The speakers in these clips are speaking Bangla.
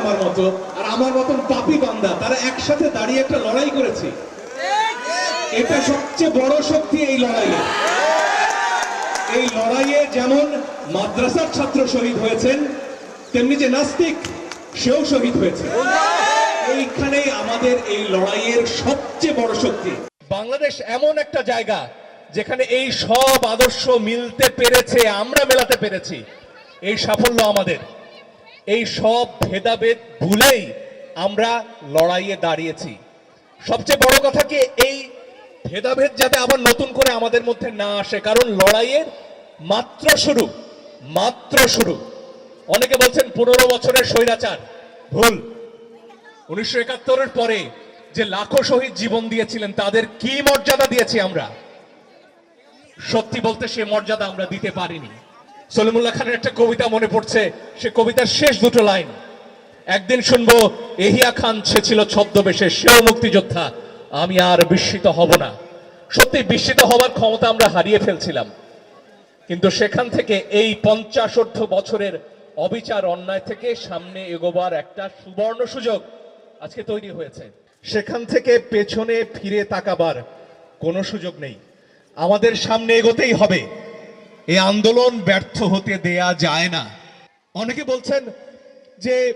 আমার মতো, আর আমার মতন পাপি বান্দা, তারা একসাথে দাঁড়িয়ে একটা লড়াই করেছে। এটা সবচেয়ে বড় শক্তি এই লড়াইয়ে। এই লড়াইয়ে যেমন মাদ্রাসার ছাত্র শহীদ হয়েছেন, তেমনি যে নাস্তিক, সেও শহীদ হয়েছে। এইখানেই আমাদের এই লড়াইয়ের সবচেয়ে বড় শক্তি। বাংলাদেশ এমন একটা জায়গা যেখানে এই সব আদর্শ মিলতে পেরেছে, আমরা মেলাতে পেরেছি। এই সাফল্য আমাদের। এই সব ভেদাভেদ ভুলেই আমরা লড়াইয়ে দাঁড়িয়েছি। সবচেয়ে বড় কথা কি, এই ভেদাভেদ যাতে আবার নতুন করে আমাদের মধ্যে না আসে, কারণ লড়াইয়ের মাত্র শুরু মাত্র শুরু। অনেকে বলছেন পনেরো বছরের স্বৈরাচার। ভুল। উনিশশো একাত্তরের পরে যে লাখো শহীদ জীবন দিয়েছিলেন, তাদের কি মর্যাদা দিয়েছি আমরা? সত্যি বলতে সে মর্যাদা আমরা দিতে পারিনি। সলিমুল্লাহ খানের একটা কবিতা মনে পড়ছে। সে কবিতার শেষ দুটো লাইন। একদিন শুনব, এহিয়া খান সে ছিল ছদ্মবেশে, সেও মুক্তিযোদ্ধা। আমি আর বিস্মিত হব না। সত্যি বিস্মিত হবার ক্ষমতা আমরা হারিয়ে ফেলছিলাম। কিন্তু সেখান থেকে এই পঞ্চাশোর্ধ বছরের অবিচার অন্যায় থেকে সামনে এগোবার একটা সুবর্ণ সুযোগ আজকে তৈরি হয়েছে। সেখান থেকে পেছনে ফিরে তাকাবার কোনো সুযোগ নেই। আমাদের সামনে এগোতেই হবে। এই আন্দোলন ব্যর্থ হতে দেয়া যায় না। অনেকে বলছেন যে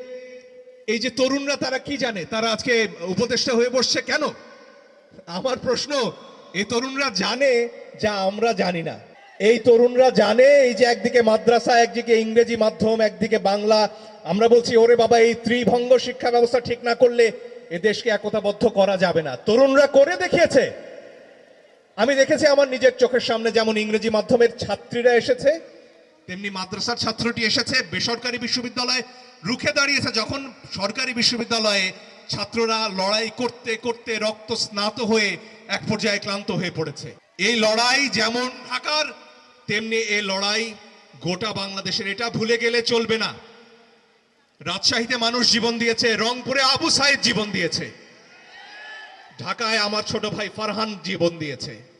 এই যে তরুণরা তারা কি জানে? তারা আজকে উপদেষ্টা হয়ে বসছে কেন? আমার প্রশ্ন, এই তরুণরা জানে যা আমরা জানি না। এই তরুণরা জানে এই যে একদিকে মাদ্রাসা, একদিকে ইংরেজি মাধ্যম, একদিকে বাংলা। আমরা বলছি, ওরে বাবা, এই ত্রিভঙ্গ শিক্ষা ব্যবস্থা ঠিক না করলে এ দেশকে একতাবদ্ধ করা যাবে না। তরুণরা করে দেখিয়েছে। আমি দেখেছি আমার নিজের চোখের সামনে যেমন ইংরেজি মাধ্যমের ছাত্রীরা এসেছে, তেমনি মাদ্রাসার ছাত্রটি এসেছে, বেসরকারি বিশ্ববিদ্যালয়ে রুখে দাঁড়িয়েছে, যখন সরকারি বিশ্ববিদ্যালয়ে ছাত্ররা লড়াই করতে করতে রক্ত স্নাত হয়ে এক পর্যায়ে ক্লান্ত হয়ে পড়েছে। এই লড়াই যেমন ঢাকার, তেমনি এই লড়াই গোটা বাংলাদেশের, এটা ভুলে গেলে চলবে না। রাজশাহীতে মানুষ জীবন দিয়েছে, রংপুরে আবু সাহেব জীবন দিয়েছে। ঢাকায় আমার ছোট ভাই ফারহান জীবন দিয়েছে।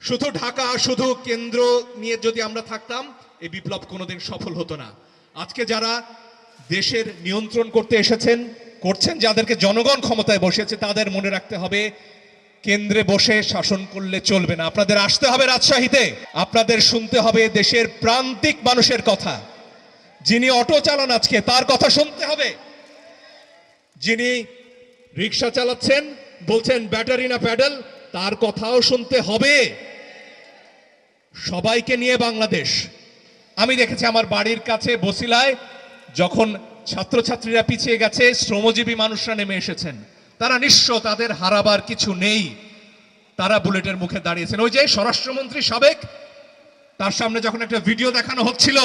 শুধু ঢাকা, শুধু কেন্দ্র নিয়ে যদি আমরা থাকতাম, এই বিপ্লব কোনোদিন সফল হতো না। আজকে যারা দেশের নিয়ন্ত্রণ করতে এসেছেন, করছেন, যাদেরকে জনগণ ক্ষমতায় বসেছে তাদের মনে রাখতে হবে, কেন্দ্রে বসে শাসন করলে চলবে না। আপনাদের আসতে হবে রাজশাহীতে। আপনাদের শুনতে হবে দেশের প্রান্তিক মানুষের কথা। যিনি অটো চালান আজকে, তার কথা শুনতে হবে। যিনি রিক্সা চালাচ্ছেন বলছেন, ব্যাটারি না প্যাডেল, তার কথাও শুনতে হবে। সবাইকে নিয়ে বাংলাদেশ। আমি দেখেছি আমার বাড়ির কাছে বসিলায়, যখন ছাত্রছাত্রীরা পিছিয়ে গেছে, শ্রমজীবী মানুষরা নেমে এসেছেন। তারা নিঃস্ব, তাদের হারাবার কিছু নেই। তারা বুলেটের মুখে দাঁড়িয়েছেন। ওই যে স্বরাষ্ট্রমন্ত্রী সাবেক, তার সামনে যখন একটা ভিডিও দেখানো হচ্ছিল,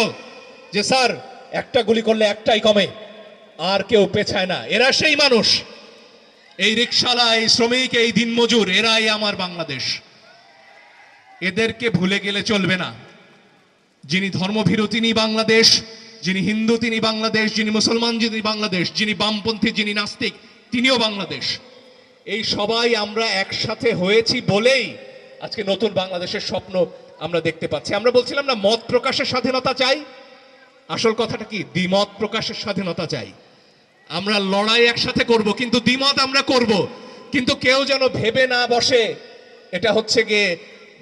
যে, স্যার, একটা গুলি করলে একটাই কমে, আর কেউ পেছায় না। এরা সেই মানুষ। এই রিক্সালা এই শ্রমিক, এই দিনমজুর, এরাই আমার বাংলাদেশ। এদেরকে ভুলে গেলে চলবে না। যিনি ধর্মভীরু তিনি বাংলাদেশ, যিনি হিন্দু তিনি বাংলাদেশ, যিনি মুসলমান যিনি বাংলাদেশ, যিনি বামপন্থী যিনি নাস্তিক তিনিও বাংলাদেশ। এই সবাই আমরা একসাথে হয়েছি বলেই আজকে নতুন বাংলাদেশের স্বপ্ন আমরা দেখতে পাচ্ছি। আমরা বলছিলাম না, মত প্রকাশের স্বাধীনতা চাই। আসল কথাটা কি? দ্বিমত প্রকাশের স্বাধীনতা চাই। আমরা লড়াই একসাথে করব, কিন্তু দ্বিমত আমরা করব। কিন্তু কেউ যেন ভেবে না বসে, এটা হচ্ছে গিয়ে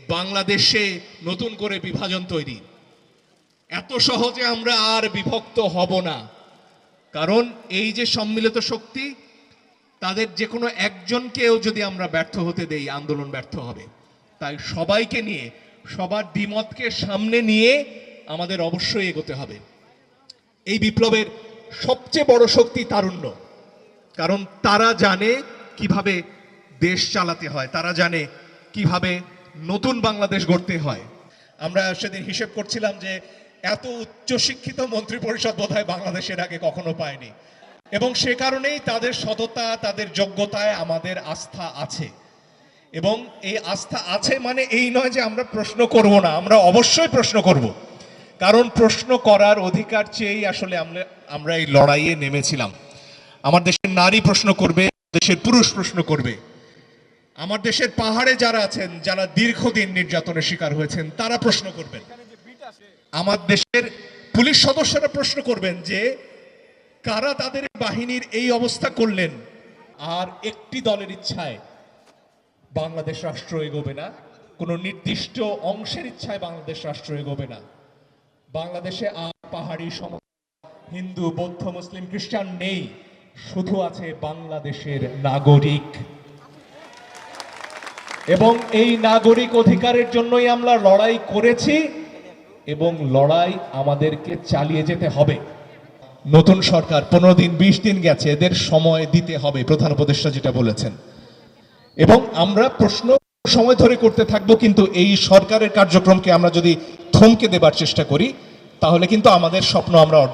বাংলাদেশে নতুন করে বিভাজন তৈরি। এত সহজে আমরা আর বিভক্ত হব না। কারণ এই যে সম্মিলিত শক্তি, তাদের যে কোনো একজনকেও যদি আমরা ব্যর্থ হতে দেই, আন্দোলন ব্যর্থ হবে। তাই সবাইকে নিয়ে, সবার দ্বিমতকে সামনে নিয়ে আমাদের অবশ্যই এগোতে হবে। এই বিপ্লবের সবচেয়ে বড় শক্তি তারুণ্য। কারণ তারা জানে কীভাবে দেশ চালাতে হয়, তারা জানে কীভাবে নতুন বাংলাদেশ গড়তে হয়। আমরা সেদিন হিসেব করছিলাম যে এত উচ্চশিক্ষিত মন্ত্রী পরিষদ বোধহয় বাংলাদেশের আগে কখনো পায়নি। এবং সে কারণেই তাদের সততা, তাদের যোগ্যতায় আমাদের আস্থা আছে। এবং এই আস্থা আছে মানে এই নয় যে আমরা প্রশ্ন করব না, আমরা অবশ্যই প্রশ্ন করব। কারণ প্রশ্ন করার অধিকার চেয়েই আসলে আমরা এই লড়াইয়ে নেমেছিলাম। আমার দেশের নারী প্রশ্ন করবে, দেশের পুরুষ প্রশ্ন করবে। আমার দেশের পাহাড়ে যারা আছেন, যারা দীর্ঘদিন নির্যাতনের শিকার হয়েছেন, তারা প্রশ্ন করবেন। আমার দেশের পুলিশ সদস্যরা প্রশ্ন করবেন যে, কারা তাদের বাহিনীর এই অবস্থা করলেন? আর একটি দলের ইচ্ছায় বাংলাদেশ রাষ্ট্র এগোবে না, কোনো নির্দিষ্ট অংশের ইচ্ছায় বাংলাদেশ রাষ্ট্র এগোবে না। বাংলাদেশে আর পাহাড়ি সম হিন্দু, বৌদ্ধ, মুসলিম, খ্রিস্টান নেই। শুধু আছে বাংলাদেশের নাগরিক। এবং এই নাগরিক অধিকারের জন্যই আমরা লড়াই করেছি এবং লড়াই আমাদেরকে চালিয়ে যেতে হবে। নতুন সরকার, পনেরো দিন, বিশ দিন গেছে, এদের সময় দিতে হবে, প্রধান উপদেষ্টা যেটা বলেছেন। এবং আমরা প্রশ্ন সময় ধরে করতে থাকব, কিন্তু এই সরকারের কার্যক্রমকে আমরা যদি থমকে দেবার চেষ্টা করি তাহলে কিন্তু আমাদের স্বপ্ন আমরা অর্জন